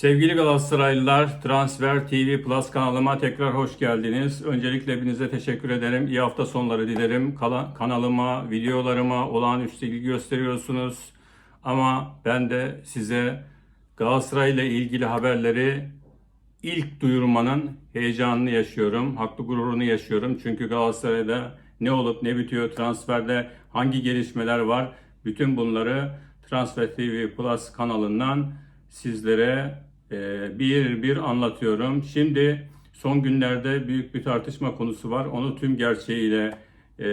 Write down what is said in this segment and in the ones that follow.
Sevgili Galatasaraylılar, Transfer TV Plus kanalıma tekrar hoş geldiniz. Öncelikle hepinize teşekkür ederim. İyi hafta sonları dilerim. Kanalıma, videolarıma olağanüstü ilgi gösteriyorsunuz. Ama ben de size Galatasaray ile ilgili haberleri ilk duyurmanın heyecanını yaşıyorum. Haklı gururunu yaşıyorum. Çünkü Galatasaray'da ne olup ne bitiyor, transferde hangi gelişmeler var, bütün bunları Transfer TV Plus kanalından sizlere bir bir anlatıyorum. Şimdi son günlerde büyük bir tartışma konusu var. Onu tüm gerçeğiyle e,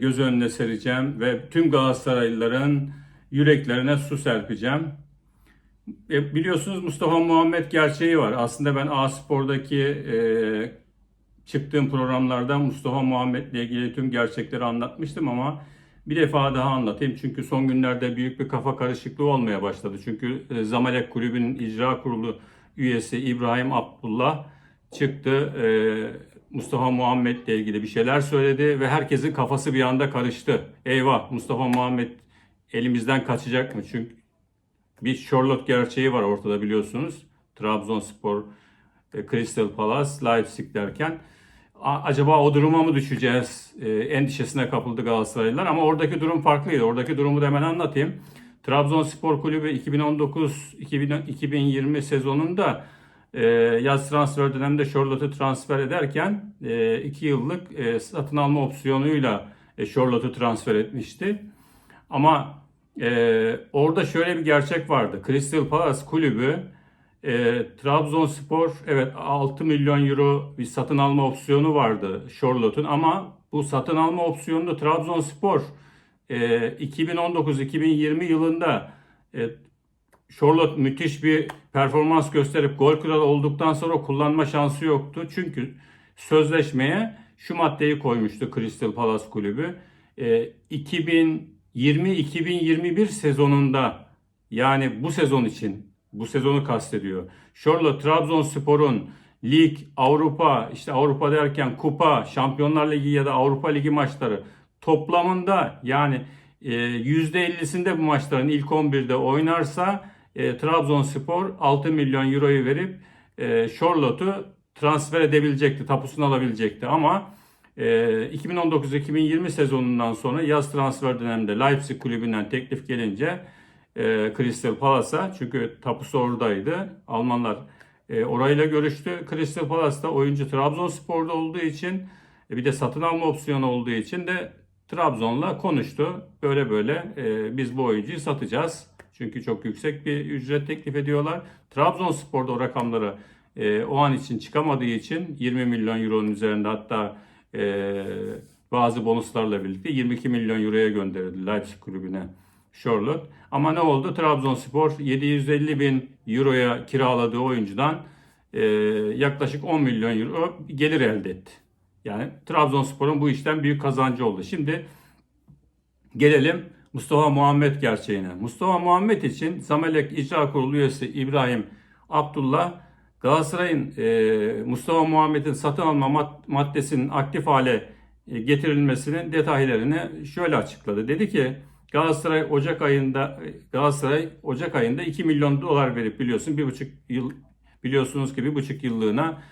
göz önüne sereceğim ve tüm Galatasaraylıların yüreklerine su serpeceğim. E, biliyorsunuz Mustafa Muhammed gerçeği var. Aslında ben A-Spor'daki e, çıktığım programlarda Mustafa Muhammed'le ilgili tüm gerçekleri anlatmıştım ama bir defa daha anlatayım. Çünkü son günlerde büyük bir kafa karışıklığı olmaya başladı. Çünkü e, Zamalek Kulübü'nün icra kurulu üyesi İbrahim Abdullah çıktı. E, Mustafa Muhammed'le ilgili bir şeyler söyledi ve herkesin kafası bir anda karıştı. Eyvah Mustafa Muhammed elimizden kaçacak mı? Çünkü bir Charlotte gerçeği var ortada biliyorsunuz. Trabzonspor, e, Crystal Palace, Leipzig derken acaba o duruma mı düşeceğiz e, endişesine kapıldı Galatasaraylılar ama oradaki durum farklıydı. Oradaki durumu da hemen anlatayım. Trabzonspor Kulübü 2019-2020 sezonunda e, yaz transfer döneminde Charlotte'u transfer ederken 2 yıllık e, satın alma opsiyonuyla e, Charlotte'u transfer etmişti. Ama e, orada şöyle bir gerçek vardı. Crystal Palace kulübü e, Trabzonspor evet 6 milyon euro bir satın alma opsiyonu vardı Charlotte'un ama bu satın alma opsiyonunu Trabzonspor e, 2019-2020 yılında e, Charlotte müthiş bir performans gösterip gol kralı olduktan sonra kullanma şansı yoktu. Çünkü sözleşmeye şu maddeyi koymuştu Crystal Palace kulübü. E, 2020-2021 sezonunda yani bu sezon için bu sezonu kastediyor. Charlotte Trabzonspor'un lig, Avrupa, işte Avrupa derken kupa, Şampiyonlar Ligi ya da Avrupa Ligi maçları toplamında yani e, %50'sinde bu maçların ilk 11'de oynarsa e, Trabzonspor 6 milyon euroyu verip e, Charlotte'u transfer edebilecekti, tapusunu alabilecekti ama e, 2019-2020 sezonundan sonra yaz transfer döneminde Leipzig kulübünden teklif gelince e, Crystal Palace'a çünkü tapusu oradaydı. Almanlar e, orayla görüştü. Crystal Palace'da oyuncu Trabzonspor'da olduğu için e, bir de satın alma opsiyonu olduğu için de Trabzon'la konuştu. Böyle böyle e, biz bu oyuncuyu satacağız. Çünkü çok yüksek bir ücret teklif ediyorlar. Trabzonspor'da o rakamları e, o an için çıkamadığı için 20 milyon euronun üzerinde hatta e, bazı bonuslarla birlikte 22 milyon euroya gönderildi Leipzig kulübüne Charlotte. Ama ne oldu? Trabzonspor 750 bin euroya kiraladığı oyuncudan e, yaklaşık 10 milyon euro gelir elde etti. Yani Trabzonspor'un bu işten büyük kazancı oldu. Şimdi gelelim Mustafa Muhammed gerçeğine. Mustafa Muhammed için Zamalek İcra Kurulu üyesi İbrahim Abdullah Galatasaray'ın e, Mustafa Muhammed'in satın alma mad- maddesinin aktif hale e, getirilmesinin detaylarını şöyle açıkladı. Dedi ki Galatasaray Ocak ayında Galatasaray Ocak ayında 2 milyon dolar verip biliyorsun bir buçuk yıl biliyorsunuz ki bir buçuk yıllığına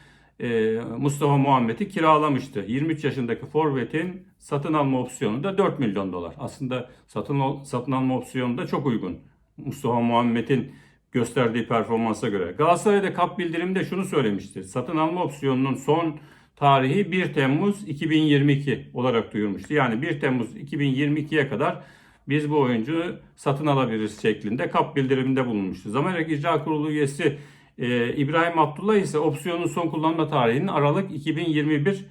e, Mustafa Muhammed'i kiralamıştı. 23 yaşındaki forvetin satın alma opsiyonu da 4 milyon dolar. Aslında satın satın alma opsiyonu da çok uygun. Mustafa Muhammed'in gösterdiği performansa göre. Galatasaray'da kap bildirimde şunu söylemişti. Satın alma opsiyonunun son tarihi 1 Temmuz 2022 olarak duyurmuştu. Yani 1 Temmuz 2022'ye kadar biz bu oyuncuyu satın alabiliriz şeklinde kap bildiriminde bulunmuştu. Zamalek İcra Kurulu üyesi e, İbrahim Abdullah ise opsiyonun son kullanma tarihinin Aralık 2021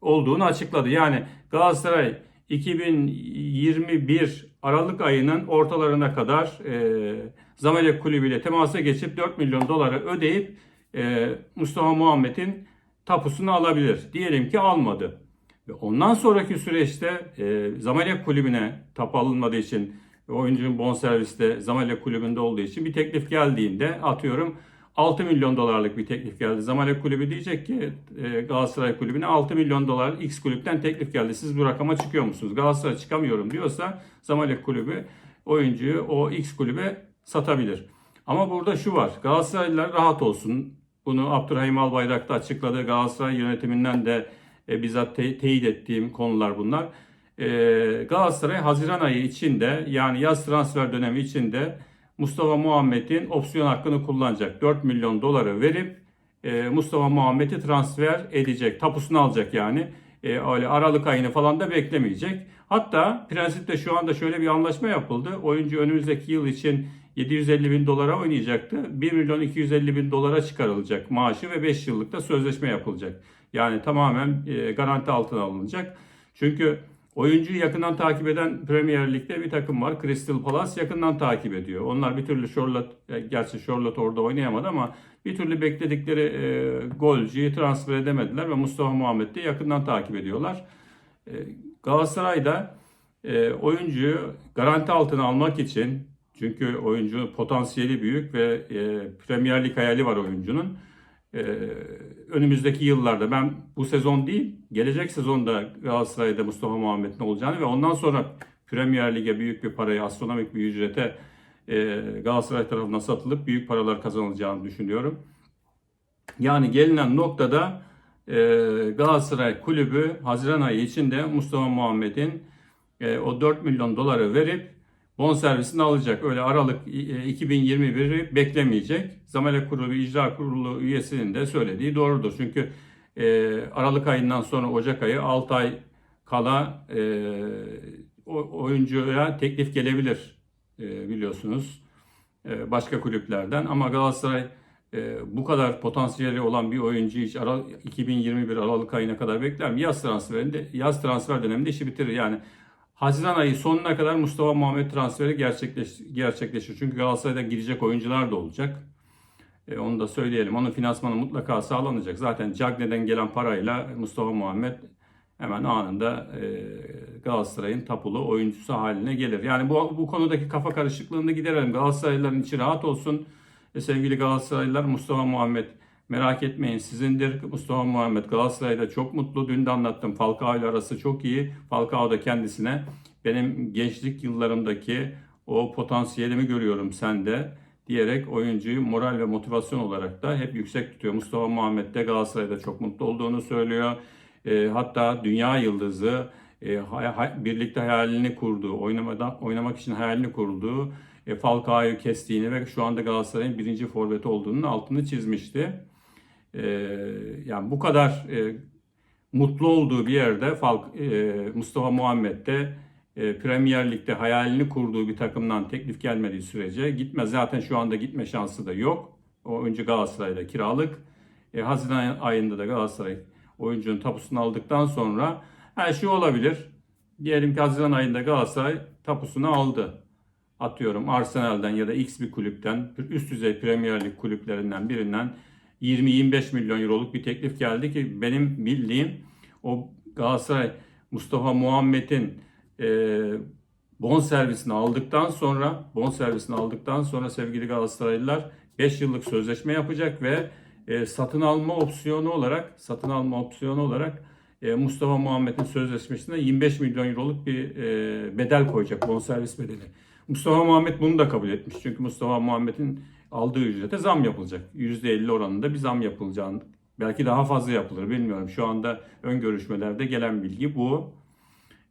olduğunu açıkladı. Yani Galatasaray 2021 Aralık ayının ortalarına kadar e, Zamalek Kulübü ile temasa geçip 4 milyon doları ödeyip e, Mustafa Muhammed'in tapusunu alabilir. Diyelim ki almadı. Ve ondan sonraki süreçte e, Zamalek Kulübü'ne tapu alınmadığı için oyuncunun bonserviste Zamalek Kulübü'nde olduğu için bir teklif geldiğinde atıyorum 6 milyon dolarlık bir teklif geldi. Zamalek Kulübü diyecek ki e, Galatasaray Kulübü'ne 6 milyon dolar X kulüpten teklif geldi. Siz bu rakama çıkıyor musunuz? Galatasaray çıkamıyorum diyorsa Zamalek Kulübü oyuncuyu o X kulübe satabilir. Ama burada şu var. Galatasaraylılar rahat olsun. Bunu Abdurrahim Albayrak da açıkladı. Galatasaray yönetiminden de e, bizzat te- teyit ettiğim konular bunlar. E, Galatasaray Haziran ayı içinde yani yaz transfer dönemi içinde Mustafa Muhammed'in opsiyon hakkını kullanacak. 4 milyon doları verip e, Mustafa Muhammed'i transfer edecek. Tapusunu alacak yani. E, öyle Aralık ayını falan da beklemeyecek. Hatta prensipte şu anda şöyle bir anlaşma yapıldı. Oyuncu önümüzdeki yıl için 750 bin dolara oynayacaktı. 1 milyon 250 bin dolara çıkarılacak maaşı ve 5 yıllık da sözleşme yapılacak. Yani tamamen e, garanti altına alınacak. Çünkü oyuncuyu yakından takip eden Premier Lig'de bir takım var. Crystal Palace yakından takip ediyor. Onlar bir türlü Charlotte, e, gerçi Charlotte orada oynayamadı ama bir türlü bekledikleri e, golcüyü transfer edemediler ve Mustafa Muhammed de yakından takip ediyorlar. E, Galatasaray'da e, oyuncuyu garanti altına almak için çünkü oyuncu potansiyeli büyük ve e, Premier Lig hayali var oyuncunun. E, önümüzdeki yıllarda ben bu sezon değil gelecek sezonda Galatasaray'da Mustafa Muhammed'in olacağını ve ondan sonra Premier Lig'e büyük bir parayı astronomik bir ücrete e, Galatasaray tarafından satılıp büyük paralar kazanılacağını düşünüyorum. Yani gelinen noktada e, Galatasaray kulübü Haziran ayı içinde Mustafa Muhammed'in e, o 4 milyon doları verip bonservisini alacak. Öyle Aralık e, 2021'i beklemeyecek. Zamalek Kurulu İcra Kurulu üyesinin de söylediği doğrudur. Çünkü e, Aralık ayından sonra Ocak ayı 6 ay kala e, oyuncuya teklif gelebilir e, biliyorsunuz e, başka kulüplerden. Ama Galatasaray e, bu kadar potansiyeli olan bir oyuncu hiç Ara- 2021 Aralık ayına kadar bekler mi? Yaz transferinde, yaz transfer döneminde işi bitirir. Yani Haziran ayı sonuna kadar Mustafa Muhammed transferi gerçekleş, gerçekleşir. Çünkü Galatasaray'da gidecek oyuncular da olacak. E, onu da söyleyelim. Onun finansmanı mutlaka sağlanacak. Zaten Cagney'den gelen parayla Mustafa Muhammed hemen anında e, Galatasaray'ın tapulu oyuncusu haline gelir. Yani bu, bu konudaki kafa karışıklığını giderelim. Galatasaraylıların içi rahat olsun. E, sevgili Galatasaraylılar Mustafa Muhammed merak etmeyin sizindir. Mustafa Muhammed Galatasaray'da çok mutlu. Dün de anlattım. Falcao ile arası çok iyi. Falcao da kendisine benim gençlik yıllarımdaki o potansiyelimi görüyorum sende diyerek oyuncuyu moral ve motivasyon olarak da hep yüksek tutuyor. Mustafa Muhammed de Galatasaray'da çok mutlu olduğunu söylüyor. E, hatta dünya yıldızı e, hay- hay- birlikte hayalini kurduğu, oynamadan oynamak için hayalini kurduğu e, Falcao'yu kestiğini ve şu anda Galatasaray'ın birinci forveti olduğunun altını çizmişti. E, yani bu kadar e, mutlu olduğu bir yerde Falk, e, Mustafa Muhammed de e, Premier Lig'de hayalini kurduğu bir takımdan teklif gelmediği sürece gitmez. Zaten şu anda gitme şansı da yok. O oyuncu Galatasaray'da kiralık. E, Haziran ayında da Galatasaray oyuncunun tapusunu aldıktan sonra her şey olabilir. Diyelim ki Haziran ayında Galatasaray tapusunu aldı. Atıyorum Arsenal'den ya da X bir kulüpten, üst düzey Premier Lig kulüplerinden birinden 20-25 milyon euroluk bir teklif geldi ki benim bildiğim o Galatasaray Mustafa Muhammed'in e, bon servisini aldıktan sonra bon servisini aldıktan sonra sevgili Galatasaraylılar 5 yıllık sözleşme yapacak ve e, satın alma opsiyonu olarak satın alma opsiyonu olarak e, Mustafa Muhammed'in sözleşmesine 25 milyon euroluk bir e, bedel koyacak bonservis bedeli. Mustafa Muhammed bunu da kabul etmiş. Çünkü Mustafa Muhammed'in aldığı ücrete zam yapılacak. %50 oranında bir zam yapılacağını belki daha fazla yapılır bilmiyorum. Şu anda ön görüşmelerde gelen bilgi bu.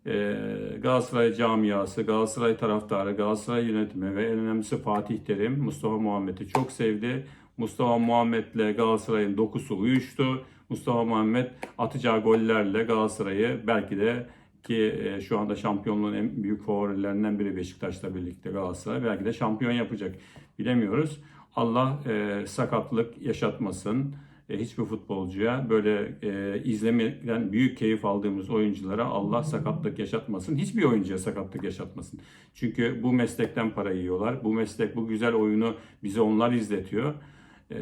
Ee, Galatasaray camiası, Galatasaray taraftarı, Galatasaray yönetimi ve en önemlisi Fatih Terim Mustafa Muhammed'i çok sevdi. Mustafa Muhammed'le Galatasaray'ın dokusu uyuştu. Mustafa Muhammed atacağı gollerle Galatasaray'ı belki de ki e, şu anda şampiyonluğun en büyük favorilerinden biri Beşiktaş'la birlikte Galatasaray belki de şampiyon yapacak. Bilemiyoruz. Allah e, sakatlık yaşatmasın. E, hiçbir futbolcuya böyle e, izlemekten büyük keyif aldığımız oyunculara Allah sakatlık yaşatmasın. Hiçbir oyuncuya sakatlık yaşatmasın. Çünkü bu meslekten para yiyorlar. Bu meslek bu güzel oyunu bize onlar izletiyor. E,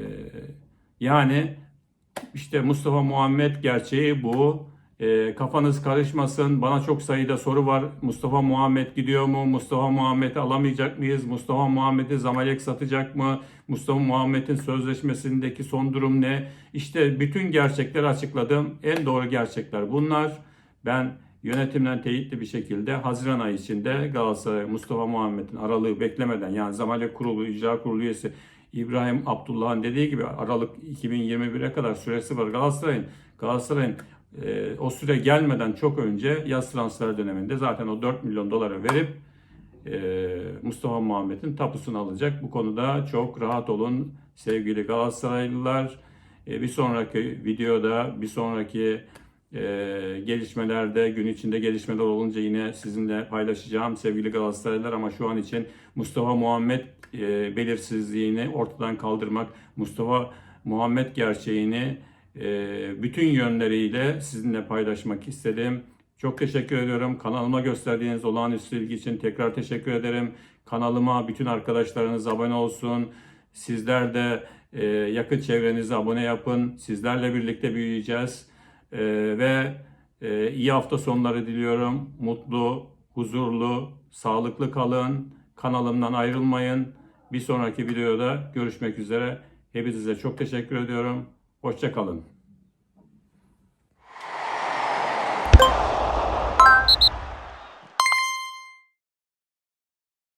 yani işte Mustafa Muhammed gerçeği bu. E, kafanız karışmasın. Bana çok sayıda soru var. Mustafa Muhammed gidiyor mu? Mustafa Muhammed'i alamayacak mıyız? Mustafa Muhammed'i Zamalek satacak mı? Mustafa Muhammed'in sözleşmesindeki son durum ne? İşte bütün gerçekleri açıkladım. En doğru gerçekler bunlar. Ben yönetimden teyitli bir şekilde Haziran ayı içinde Galatasaray Mustafa Muhammed'in aralığı beklemeden yani Zamalek Kurulu, İcra Kurulu üyesi İbrahim Abdullah'ın dediği gibi Aralık 2021'e kadar süresi var Galatasaray'ın. Galatasaray'ın e, o süre gelmeden çok önce yaz transfer döneminde zaten o 4 milyon doları verip e, Mustafa Muhammed'in tapusunu alacak. Bu konuda çok rahat olun sevgili Galatasaraylılar. E, bir sonraki videoda, bir sonraki e, gelişmelerde, gün içinde gelişmeler olunca yine sizinle paylaşacağım sevgili Galatasaraylılar. Ama şu an için Mustafa Muhammed e, belirsizliğini ortadan kaldırmak, Mustafa Muhammed gerçeğini bütün yönleriyle sizinle paylaşmak istedim. Çok teşekkür ediyorum. Kanalıma gösterdiğiniz olağanüstü ilgi için tekrar teşekkür ederim. Kanalıma bütün arkadaşlarınız abone olsun. Sizler de e, yakın çevrenize abone yapın. Sizlerle birlikte büyüyeceğiz. E, ve e, iyi hafta sonları diliyorum. Mutlu, huzurlu, sağlıklı kalın. Kanalımdan ayrılmayın. Bir sonraki videoda görüşmek üzere. Hepinize çok teşekkür ediyorum. Hoşça kalın.